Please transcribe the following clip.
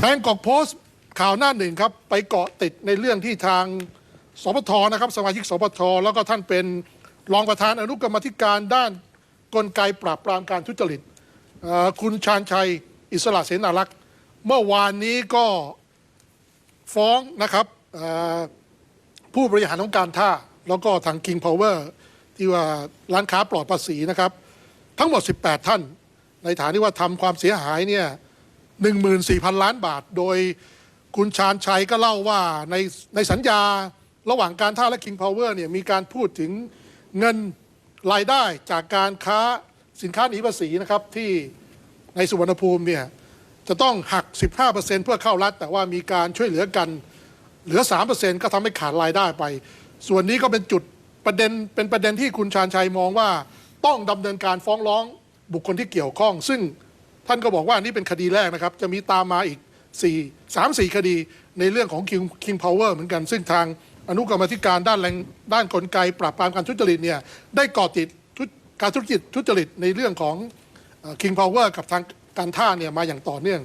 แบงกอกโพสต์ข่าวหน้าหนึ่งครับ ไปเกาะติดในเรื่องที่ทางสปทนะครับ สมาชิกสปทแล้วก็ท่านเป็นรองประธานอนุกรรมธิการด้านกลไกปราบปรามการทุจริตคุณชาญชัยอิสระเสนารักษ์ เมื่อวานนี้ก็ฟ้องนะครับผู้บริหารของการท่า แล้วก็ทาง King Power ที่ว่าร้านค้าปลอดภาษีนะครับ ทั้งหมด 18 ท่าน ในฐานที่ว่าทำความเสียหายเนี่ย 14,000 ล้านบาท โดยคุณชาญชัยก็เล่าว่าในในสัญญาระหว่างการท่าและ King Power เนี่ยมีการพูดถึงเงินรายได้จากการค้าสินค้าหนีภาษีนะครับที่ในสุวรรณภูมิเนี่ยจะต้องหัก 15%เพื่อเข้ารัฐ แต่ว่ามีการช่วยเหลือกันเหลือ 3%ก็ทำให้ขาดรายได้ไป ส่วนนี้ก็เป็นจุดประเด็นเป็นประเด็นที่คุณชาญชัยมองว่าต้องดำเนินการฟ้องร้องบุคคลที่เกี่ยวข้อง ซึ่ง ท่านก็บอกว่านี่เป็นคดีแรกนะครับ จะมีตามมาอีก 4 3 4 คดีในเรื่องของ King, King Power เหมือนกัน ซึ่งทางอนุกรรมธิการด้านแรงด้านกลไก ปราบปรามการทุจริตเนี่ยได้ก่อติดการธุรกิจทุจริตในเรื่องของ King Power กับทางการท่าเนี่ยมาอย่างต่อเนื่อง